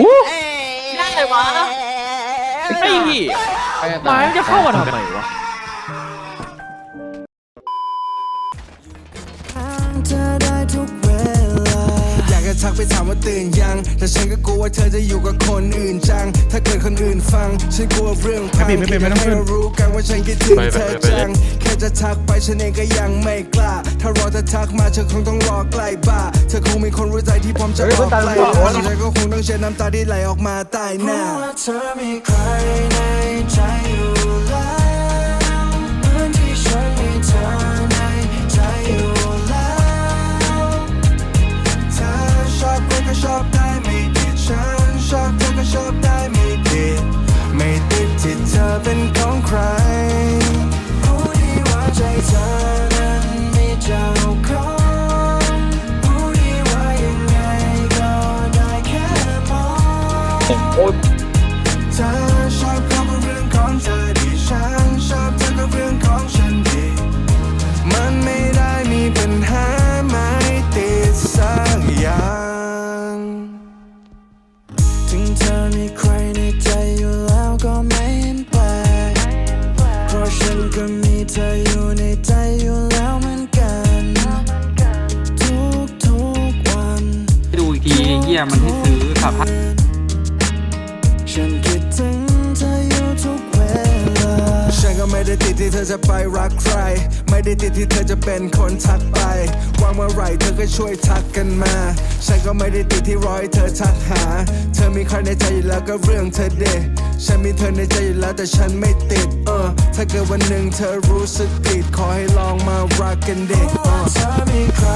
อู้ได้วะ ไอ้เหี้ยไม้มันจะเข้ามาทำไมวะ ทักไปถามว่าตื่นยัง แต่ฉันก็กลัวว่าเธอจะอยู่กับคนอื่นจัง ถ้าเกิดคนอื่นฟัง ฉันกลัวเรื่องพังไม่เป็นไม่เป็นไม่ต้องขึ้น ให้รู้กันว่าฉันคิดถึงไปไปเธอไปไปจัง แค่จะทักไปฉันเองก็ยังไม่กล้า ถ้ารอเธอทักมาเธอคงต้องรอใกล้บ้า เธอคงมีคนรู้ใจที่พร้อมจะบอกไกลแล้วฉันก็คงต้องเช็ดน้ำตาที่ไหลออกมาใต้หน้าเธอมีใครใน อเป็นของใครรู้ดีว่าใจเธอนั้นมีเจ้าของรู้ดีว่ายังไงก็ได้แค่มองเธอชอบเขาก็เรื่องของเธอ ก็มีเธออยู่ในใจอยู่แล้วเหมือนกัน ทุกทุกๆวัน ดูอีกทีเฮียมันให้ซื้อสับพัด ฉันคิดถึง ไม่ได้ติดที่เธอจะไปรักใคร ไม่ได้ติดที่เธอจะเป็นคนทักไปว่างเมื่อไหร่เธอก็ช่วยทักกันมา ฉันก็ไม่ได้ติดที่รอยเธอทักหา เธอมีใครในใจอยู่แล้วก็เรื่องเธอเดฉันมีเธอในใจอยู่แล้วแต่ฉันไม่ติดเออถ้าเกิดวันหนึ่งเธอรู้สึกผิดขอให้ลองมารักกันเด็กเออเธอมีใคร